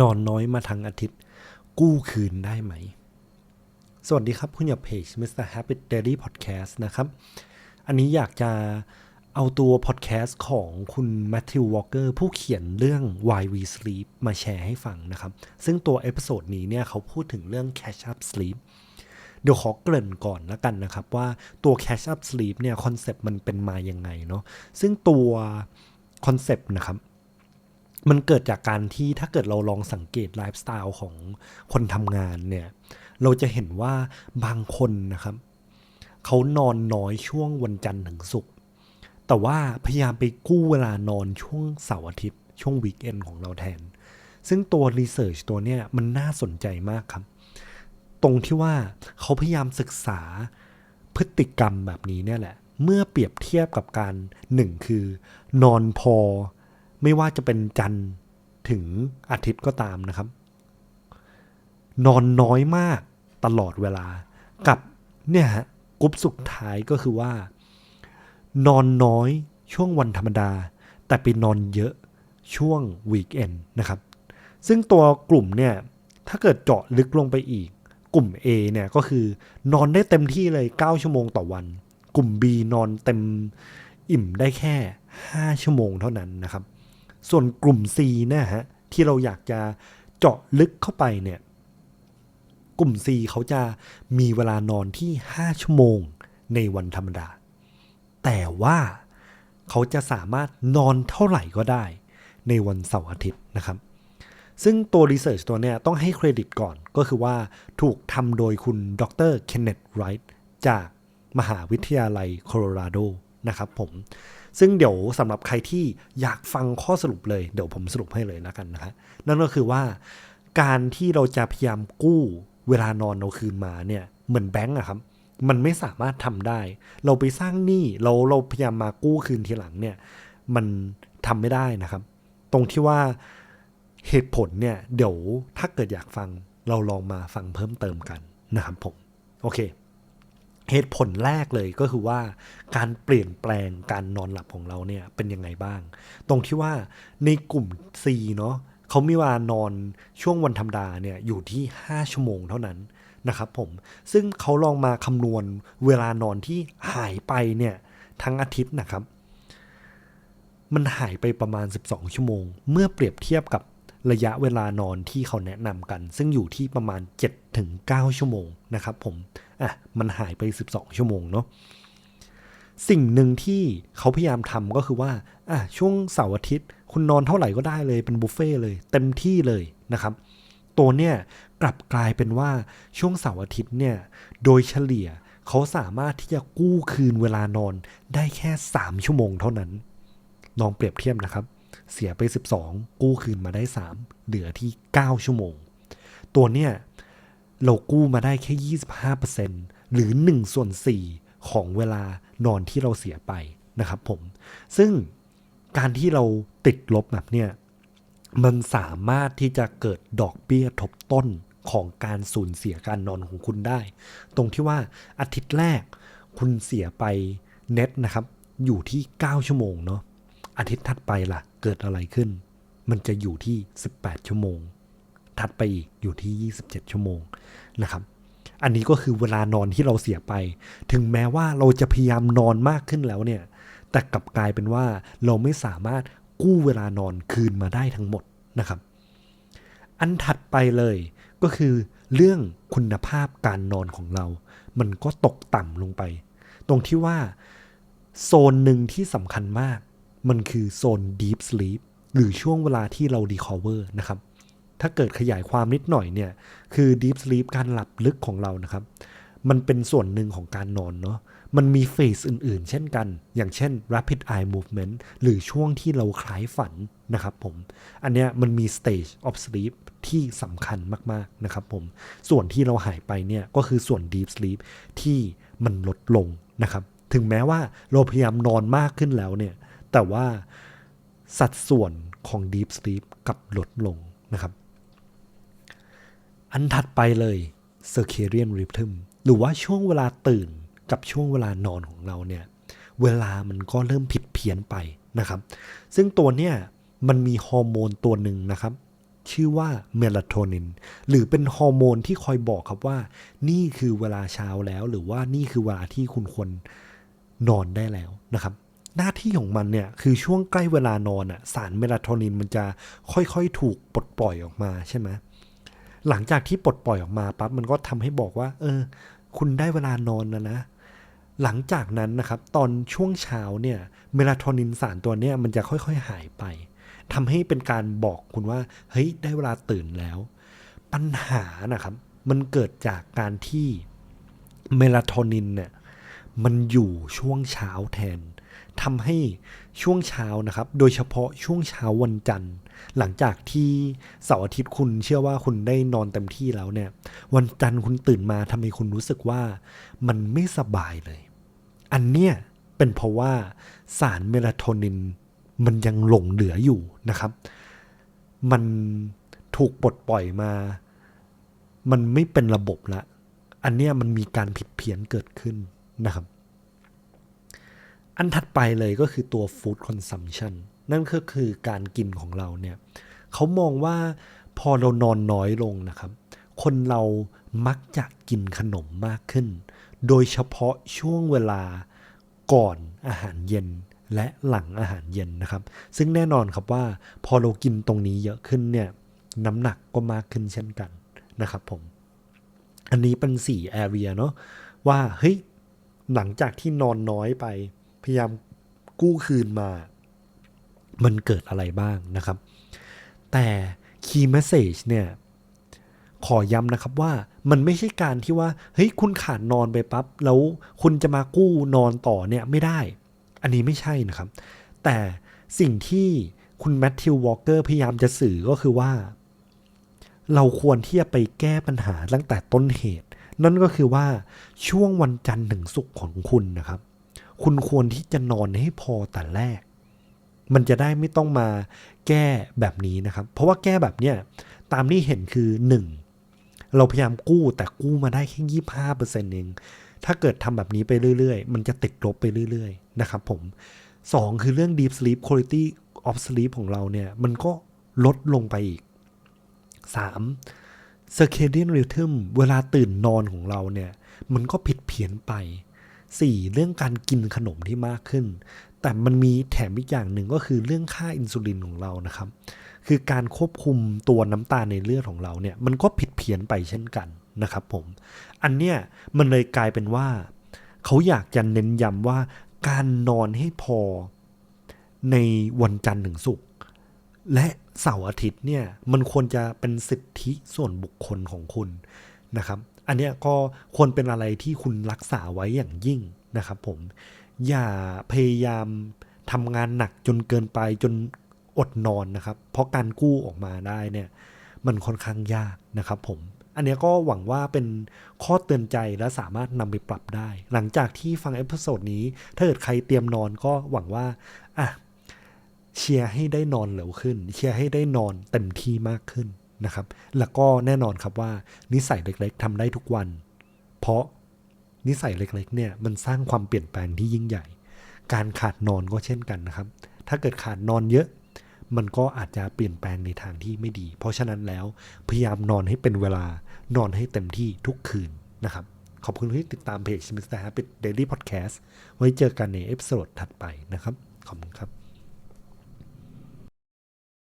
นอนน้อยมาทั้งอาทิตย์ กู้คืนได้ไหม สวัสดีครับ คุณอย่าเพจ Mr. Happy Daily Podcast นะครับ อันนี้อยากจะเอาตัวพอดแคสต์ของคุณแมทธิววอลเกอร์ผู้เขียนเรื่อง Why We Sleep มาแชร์ให้ฟังนะครับ ซึ่งตัวเอพิโซดนี้เนี่ยเขาพูดถึงเรื่อง Catch Up Sleep เดี๋ยวขอเกริ่นก่อนแล้วกันนะครับ ว่าตัว Catch Up Sleep เนี่ยคอนเซปต์มันเป็นมาอยังไงเนาะซึ่งตัวคอนเซปต์นะครับ มันเกิดจากการที่ถ้าเกิดเราลองสังเกตไลฟ์สไตล์ของคนทำงานเนี่ย เราจะเห็นว่าบางคนนะครับ เขานอนน้อยช่วงวันจันทร์ถึงศุกร์แต่ว่าพยายามไปกู้เวลานอนช่วงเสาร์อาทิตย์ ช่วงวีคเอนของเราแทน ซึ่งตัวรีเสิร์ชตัวเนี้ยมันน่าสนใจมากครับ ตรงที่ว่าเขาพยายามศึกษาพฤติกรรมแบบนี้เนี่ยแหละ เมื่อเปรียบเทียบกับการหนึ่งคือนอนพอ ไม่ว่าจะเป็นจันทร์ถึงอาทิตย์ก็ตามนะครับ นอนน้อยมากตลอดเวลา กับเนี่ยฮะกรุ๊ปสุดท้ายก็คือว่า นอนน้อยช่วงวันธรรมดา แต่ไปนอนเยอะช่วงวีคเอนนะครับ ซึ่งตัวกลุ่มเนี่ยถ้าเกิดเจาะลึกลงไปอีก กลุ่ม A เนี่ยก็คือนอนได้เต็มที่เลย 9 ชั่วโมงต่อวัน กลุ่ม B นอนเต็มอิ่มได้แค่ 5 ชั่วโมงเท่านั้นนะครับ ส่วนกลุ่ม C นี่ยฮะที่เราอยากจะเจาะลึกเข้าไปเนี่ยกลุ่ม C เขาจะมีเวลานอนที่ 5 ชั่วโมงในวันธรรมดา แต่ว่าเขาจะสามารถนอนเท่าไหร่ก็ได้ในวันเสาร์อาทิตย์นะครับ ซึ่งตัวรีเสิร์ชตัวเนี้ยต้องให้เครดิตก่อนก็คือว่าถูกทำโดยคุณดรเคนเนตไรท์จากมหาวิทยาลัยโคโลราโดนะครับผม ซึ่งเดี๋ยวสำหรับใครที่อยากฟังข้อสรุปเลย เดี๋ยวผมสรุปให้เลยแล้วกันนะครับนั่นก็คือว่าการที่เราจะพยายามกู้เวลานอนเราคืนมาเนี่ยเหมือนแบงก์อะครับมันไม่สามารถทำได้ เราไปสร้างหนี้เราเราพยายามมากู้คืนทีหลังเนี่ยมันทำไม่ได้นะครับ ตรงที่ว่าเหตุผลเนี่ยเดี๋ยวถ้าเกิดอยากฟังเราลองมาฟังเพิ่มเติมกันนะครับผมโอเค เหตุผลแรกเลยก็คือว่าการเปลี่ยนแปลงการนอนหลับของเราเนี่ยเป็นยังไงบ้าง ตรงที่ว่าในกลุ่ม C เนาะเขามีเวลานอนช่วงวันธรรมดาเนี่ยอยู่ที่ 5 ชั่วโมงเท่านั้นนะครับผม ซึ่งเขาลองมาคำนวณเวลานอนที่หายไปเนี่ยทั้งอาทิตย์นะครับ มันหายไปประมาณ 12 ชั่วโมง เมื่อเปรียบเทียบกับ ระยะเวลานอนที่เขาแนะนำกัน ซึ่งอยู่ที่ประมาณ 7-9 ชั่วโมงนะครับผมอะมันหายไป 12 ชั่วโมงเนาะสิ่งหนึ่งที่เขาพยายามทำก็คือว่าอะช่วงเสาร์อาทิตย์ คุณนอนเท่าไหร่ก็ได้เลยเป็นบุฟเฟ่เลยเต็มที่เลยนะครับตัวเนี่ยกลับกลายเป็นว่าช่วงเสาร์อาทิตย์เนี่ยโดยเฉลี่ยเขาสามารถที่จะกู้คืนเวลานอนได้แค่ 3 ชั่วโมงเท่านั้นลองเปรียบเทียบนะครับ เสียไป 12 กู้คืนมาได้ 3 เหลือที่ 9 ชั่วโมง ตัวเนี่ยเรากู้มาได้แค่ 25%หรือ1ส่วน4ของเวลานอนที่เราเสียไปนะครับผม ซึ่งการที่เราติดลบแบบเนี่ยมันสามารถที่จะเกิดดอกเบี้ยทบต้นของการสูญเสียการนอนของคุณได้ ตรงที่ว่าอาทิตย์แรกคุณเสียไปเน็ตนะครับ อยู่ที่ 9 ชั่วโมงเนาะ อาทิตย์ถัดไปล่ะ เกิดอะไรขึ้น มันจะอยู่ที่ 18 ชั่วโมง ถัดไปอีกอยู่ที่ 27 ชั่วโมงนะครับ อันนี้ก็คือเวลานอนที่เราเสียไป ถึงแม้ว่าเราจะพยายามนอนมากขึ้นแล้วเนี่ย แต่กลับกลายเป็นว่าเราไม่สามารถกู้เวลานอนคืนมาได้ทั้งหมดนะครับ อันถัดไปเลยก็คือเรื่องคุณภาพการนอนของเรา มันก็ตกต่ำลงไป ตรงที่ว่า โซนหนึ่งที่สำคัญมาก มันคือโซน deep sleep หรือช่วงเวลาที่เรา recover นะครับ ถ้าเกิดขยายความนิดหน่อยเนี่ย คือ deep sleep การหลับลึกของเรานะครับ มันเป็นส่วนหนึ่งของการนอนเนาะ มันมีเฟสอื่นๆ เช่นกัน อย่างเช่น rapid eye movement หรือช่วงที่เราคล้ายฝันนะครับผม อันเนี้ยมันมี stage of sleep ที่สำคัญมากๆนะครับผม ส่วนที่เราหายไปเนี่ยก็คือส่วน deep sleep ที่มันลดลงนะครับ ถึงแม้ว่าเราพยายามนอนมากขึ้นแล้วเนี่ย แต่ว่าสัดส่วนของ deep sleep กับลดลงนะครับ อันถัดไปเลย circadian rhythm หรือว่าช่วงเวลาตื่นกับช่วงเวลานอนของเราเนี่ยเวลามันก็เริ่มผิดเพี้ยนไปนะครับ ซึ่งตัวเนี่ยมันมีฮอร์โมนตัวหนึ่งนะครับ ชื่อว่าเมลาโทนินหรือเป็นฮอร์โมนที่คอยบอกครับว่า นี่คือเวลาเช้าแล้ว หรือว่านี่คือเวลาที่คุณควรนอนได้แล้วนะครับ หน้าที่ของมันเนี่ย คือช่วงใกล้เวลานอนอะสารเมลาโทนินมันจะค่อยๆ ถูกปลดปล่อยออกมาใช่ไหมหลังจากที่ปลดปล่อยออกมาปั๊บมันก็ทำให้บอกว่า เออ คุณได้เวลานอนแล้วนะ หลังจากนั้นนะครับ ตอนช่วงเช้าเนี่ย เมลาโทนินสารตัวเนี้ยมันจะค่อยๆหายไปทำให้เป็นการบอกคุณว่า เฮ้ย ได้เวลาตื่นแล้ว ปัญหานะครับ มันเกิดจากการที่เมลาโทนินเนี่ย มันอยู่ช่วงเช้าแทนทำให้ช่วงเช้านะครับ โดยเฉพาะช่วงเช้าวันจันทร์ หลังจากที่เสาร์อาทิตย์คุณเชื่อว่าคุณได้นอนเต็มที่แล้วเนี่ย วันจันทร์คุณตื่นมาทำไมคุณรู้สึกว่ามันไม่สบายเลย อันเนี้ยเป็นเพราะว่าสารเมลาโทนินมันยังหลงเหลืออยู่นะครับ มันถูกปลดปล่อยมา มันไม่เป็นระบบละ อันเนี้ยมันมีการผิดเพี้ยนเกิดขึ้น นะครับ อันถัดไปเลยก็คือตัว food consumption นั่นก็คือการกินของเราเนี่ยเขามองว่าพอเรานอนน้อยลงนะครับ คนเรามักจะกินขนมมากขึ้น โดยเฉพาะช่วงเวลาก่อนอาหารเย็นและหลังอาหารเย็นนะครับ ซึ่งแน่นอนครับว่าพอเรากินตรงนี้เยอะขึ้นเนี่ยน้ำหนักก็มากขึ้นเช่นกันนะครับผม อันนี้เป็น4 area เนาะว่าเฮ้ย หลังจากที่นอนน้อยไป พยายามกู้คืนมา มันเกิดอะไรบ้างนะครับ แต่ key message เนี่ย ขอย้ำนะครับว่ามันไม่ใช่การที่ว่า เฮ้ย คุณขาดนอนไปปั๊บแล้วคุณจะมากู้นอนต่อเนี่ยไม่ได้ อันนี้ไม่ใช่นะครับ แต่สิ่งที่คุณแมทธิววอลเกอร์พยายามจะสื่อก็คือว่า เราควรที่จะไปแก้ปัญหาตั้งแต่ต้นเหตุ นั่นก็คือว่าช่วงวันจันทร์ถึงศุกร์ของคุณนะครับ คุณควรที่จะนอนให้พอแต่แรก มันจะได้ไม่ต้องมาแก้แบบนี้นะครับ เพราะว่าแก้แบบเนี้ยตามที่เห็นคือ 1. เราพยายามกู้แต่กู้มาได้แค่ยี่ห้าเปอร์เซ็นต์เอง ถ้าเกิดทำแบบนี้ไปเรื่อยๆ มันจะติดลบไปเรื่อยๆ นะครับผม 2. คือเรื่อง deep sleep quality of sleep ของเราเนี่ย มันก็ลดลงไปอีก 3. Circadian rhythm เวลาตื่นนอนของเราเนี่ย มันก็ผิดเพี้ยนไป 4. เรื่องการกินขนมที่มากขึ้น แต่มันมีแถมอีกอย่างหนึ่งก็คือเรื่องค่าอินซูลินของเรานะครับ คือการควบคุมตัวน้ำตาลในเลือดของเราเนี่ย มันก็ผิดเพี้ยนไปเช่นกันนะครับผม อันเนี้ยมันเลยกลายเป็นว่า เขาอยากจะเน้นย้ำว่าการนอนให้พอในวันจันทร์ถึงศุกร์และ เสาร์อาทิตย์เนี่ยมันควรจะเป็นสิทธิส่วนบุคคลของคุณนะครับ อันเนี้ยก็ควรเป็นอะไรที่คุณรักษาไว้อย่างยิ่งนะครับ ผมอย่าพยายามทำงานหนักจนเกินไปจนอดนอนนะครับ เพราะการกู้ออกมาได้เนี่ยมันค่อนข้างยากนะครับ ผม อันนี้ก็หวังว่าเป็นข้อเตือนใจและสามารถนำไปปรับได้ หลังจากที่ฟังเอพิโซดนี้ ถ้าเกิดใครเตรียมนอนก็หวังว่าอะ เชียร์ให้ได้นอนเร็วขึ้น เชียร์ให้ได้นอนเต็มที่มากขึ้นนะครับ แล้วก็แน่นอนครับว่านิสัยเล็กๆทำได้ทุกวัน เพราะนิสัยเล็กๆเนี่ยมันสร้างความเปลี่ยนแปลงที่ยิ่งใหญ่ การขาดนอนก็เช่นกันนะครับ ถ้าเกิดขาดนอนเยอะ มันก็อาจจะเปลี่ยนแปลงในทางที่ไม่ดี เพราะฉะนั้นแล้วพยายามนอนให้เป็นเวลานอนให้เต็มที่ทุกคืนนะครับ ขอบคุณที่ติดตามเพจ Mr. Happy Daily Podcast ไว้เจอกันในเอพิโซดถัดไปนะครับ ขอบคุณครับ